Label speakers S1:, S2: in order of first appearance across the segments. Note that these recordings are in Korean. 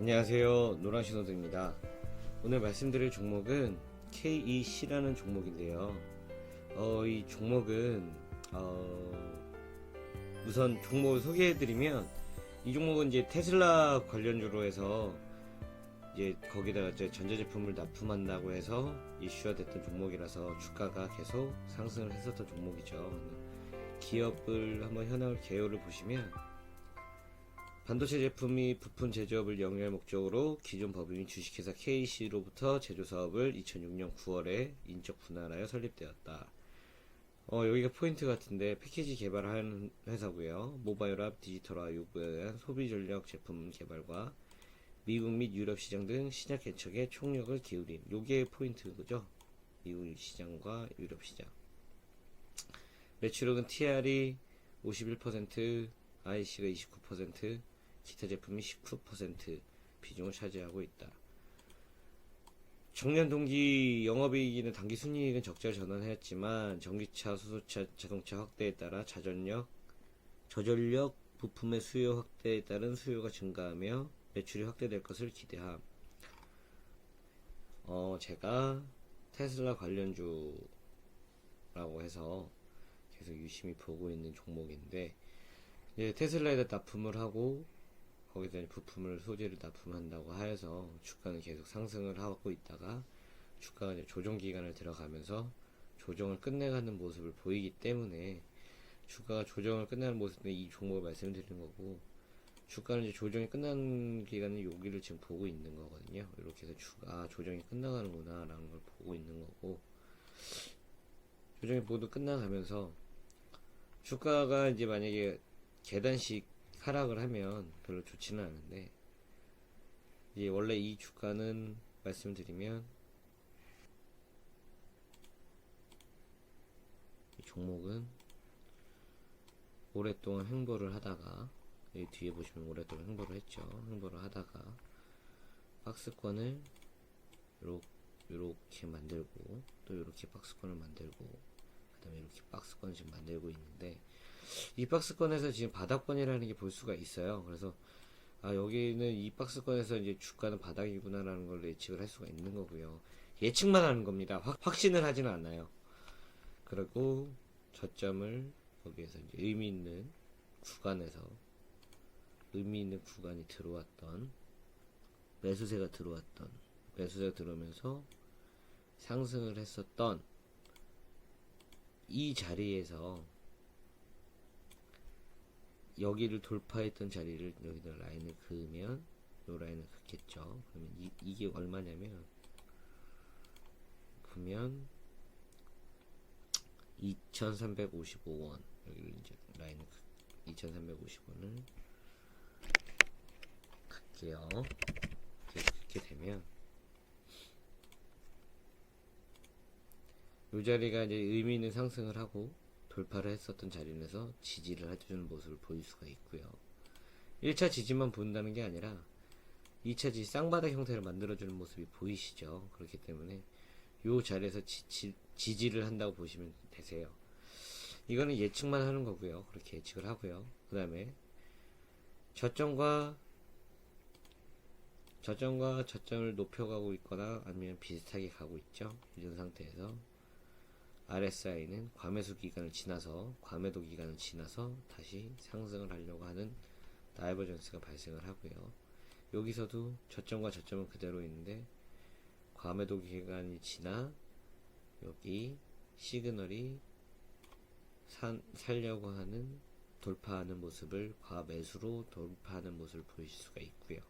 S1: 안녕하세요. 노란신호드입니다. 오늘 말씀드릴 종목은 KEC라는 종목인데요. 어, 이 종목은, 어, 우선 종목을 소개해드리면, 이 종목은 이제 테슬라 관련주로 해서, 이제 거기다가 이제 전자제품을 납품한다고 해서 이슈가 됐던 종목이라서 주가가 계속 상승을 했었던 종목이죠. 기업을 한번 현황을 개요를 보시면, 반도체 제품이 부품 제조업을 영위할 목적으로 기존 법인인 주식회사 KC로부터 제조 사업을 2006년 9월에 인적 분할하여 설립되었다. 어, 여기가 포인트 같은데 패키지 개발하는 회사고요. 모바일 앱, 디지털화 요구에 대한 소비 전략 제품 개발과 미국 및 유럽 시장 등 신약 개척에 총력을 기울인 요게 포인트죠. 미국 시장과 유럽 시장. 매출액은 TR이 51%, IC가 29%, 기타 제품이 19% 비중을 차지하고 있다. 정년 동기 영업이익이나 당기 순이익은 적자 전환했지만 전기차, 수소차, 자동차 확대에 따라 자전력, 저전력 부품의 수요 확대에 따른 수요가 증가하며 매출이 확대될 것을 기대함. 어, 제가 테슬라 관련주라고 해서 계속 유심히 보고 있는 종목인데 이제 테슬라에다 납품을 하고 이제 부품을 소재를 납품한다고 하여서 주가는 계속 상승을 하고 있다가 주가가 이제 조정 기간을 들어가면서 조정을 끝내가는 모습을 보이기 때문에 주가가 조정을 끝내는 모습에 이 종목을 말씀드리는 거고 주가는 이제 조정이 끝나는 기간은 여기를 지금 보고 있는 거거든요. 이렇게 해서 주가 아, 조정이 끝나가는구나 라는 걸 보고 있는 거고 조정이 모두 끝나가면서 주가가 이제 만약에 계단식 하락을 하면 별로 좋지는 않은데 이제 원래 이 주가는 말씀드리면 이 종목은 오랫동안 횡보를 하다가 여기 뒤에 보시면 오랫동안 횡보를 했죠. 횡보를 하다가 박스권을 요렇게, 요렇게 만들고 또 요렇게 박스권을 만들고 그 다음에 이렇게 박스권을 지금 만들고 있는데 이 박스권에서 지금 바닥권이라는 게 볼 수가 있어요. 그래서 아 여기는 이 박스권에서 이제 주가는 바닥이구나라는 걸 예측을 할 수가 있는 거고요. 예측만 하는 겁니다. 확, 확신을 하지는 않아요. 그리고 저점을 거기에서 이제 의미 있는 구간에서 의미 있는 구간이 들어왔던 매수세가 들어왔던 매수세가 들어오면서 상승을 했었던 이 자리에서 여기를 돌파했던 자리를 여기다 라인을 그으면 요 라인을 긋겠죠. 그러면 이, 이게 얼마냐면 보면 2355원 여기를 이제 라인을 2355원을 긋게요. 이렇게 되면 요 자리가 이제 의미 있는 상승을 하고 돌파를 했었던 자리에서 지지를 해주는 모습을 보일 수가 있고요. 1차 지지만 본다는 게 아니라 2차 지지 쌍바닥 형태를 만들어주는 모습이 보이시죠. 그렇기 때문에 요 자리에서 지, 지, 를 한다고 보시면 되세요. 이거는 예측만 하는 거고요. 그렇게 예측을 하고요. 그 다음에 저점과 저점과 저점을 높여가고 있거나 아니면 비슷하게 가고 있죠. 이런 상태에서 RSI는 과매수 기간을 지나서 과매도 기간을 지나서 다시 상승을 하려고 하는 다이버전스가 발생을 하고요. 여기서도 저점과 저점은 그대로 있는데 과매도 기간이 지나 여기 시그널이 산, 살려고 하는 돌파하는 모습을 과매수로 돌파하는 모습을 보이실 수가 있고요.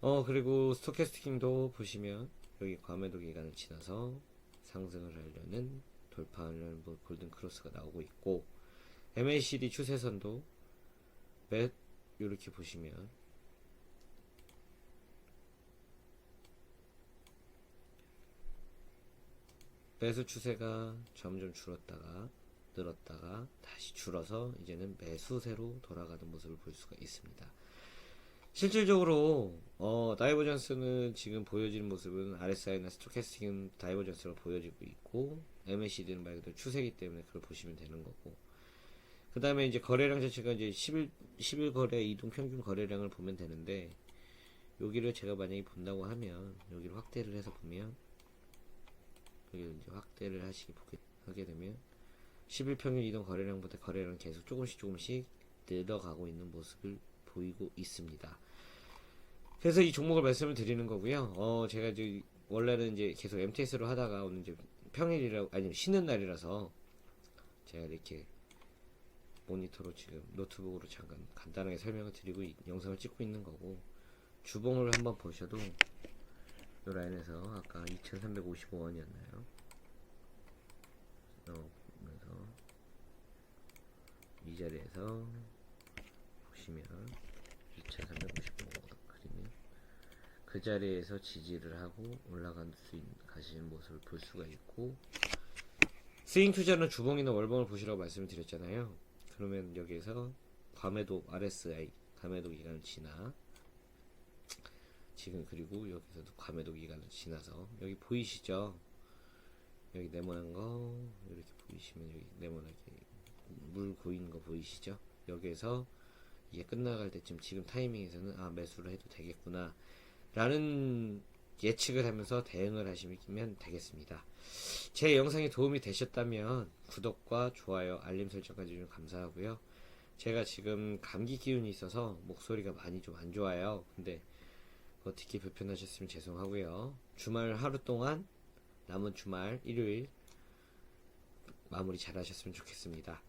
S1: 어 그리고 스토캐스팅도 보시면 여기 과매도 기간을 지나서 상승을 하려는 돌파하려는 뭐 골든 크로스가 나오고 있고 MACD 추세선도 몇 이렇게 보시면 매수 추세가 점점 줄었다가 늘었다가 다시 줄어서 이제는 매수세로 돌아가는 모습을 볼 수가 있습니다. 실질적으로 어, 다이버전스는 지금 보여지는 모습은 RSI나 스토캐스팅은 다이버전스로 보여지고 있고 MACD는 말 그대로 추세기 때문에 그걸 보시면 되는 거고. 그 다음에 이제 거래량 자체가 이제 10일, 10일 거래 이동 평균 거래량을 보면 되는데 여기를 제가 만약에 본다고 하면 여기를 확대를 해서 보면 여기를 이제 확대를 하시기 보게 하게 되면 11평일 이동 거래량보다 거래량 계속 조금씩 조금씩 늘어가고 있는 모습을 보이고 있습니다. 그래서 이 종목을 말씀을 드리는 거고요. 어, 제가 이제 원래는 이제 계속 MTS로 하다가 오늘 이제 평일이라 아니면 쉬는 날이라서 제가 이렇게 모니터로 지금 노트북으로 잠깐 간단하게 설명을 드리고 이 영상을 찍고 있는 거고 주봉을 한번 보셔도 이 라인에서 아까 2,355원이었나요? 어, 보면서 이 자리에서 보시면 2,355원 그림이 그 자리에서 지지를 하고 올라간 수 있, 가시는 모습을 볼 수가 있고 스윙 투자는 주봉이나 월봉을 보시라고 말씀을 드렸잖아요. 그러면 여기에서 과매도 RSI 과매도 기간을 지나 지금 그리고 여기서도 과매도 기간을 지나서 여기 보이시죠? 여기 네모난 거 이렇게 보이시면 여기 네모나게 물 고이는 거 보이시죠? 여기에서 이게 끝나갈 때쯤 지금 타이밍에서는 아 매수를 해도 되겠구나 라는 예측을 하면서 대응을 하시면 되겠습니다. 제 영상이 도움이 되셨다면 구독과 좋아요, 알림 설정까지 좀 감사하고요. 제가 지금 감기 기운이 있어서 목소리가 많이 좀 안 좋아요. 근데 뭐 듣기 불편하셨으면 죄송하고요. 주말 하루 동안 남은 주말 일요일 마무리 잘 하셨으면 좋겠습니다.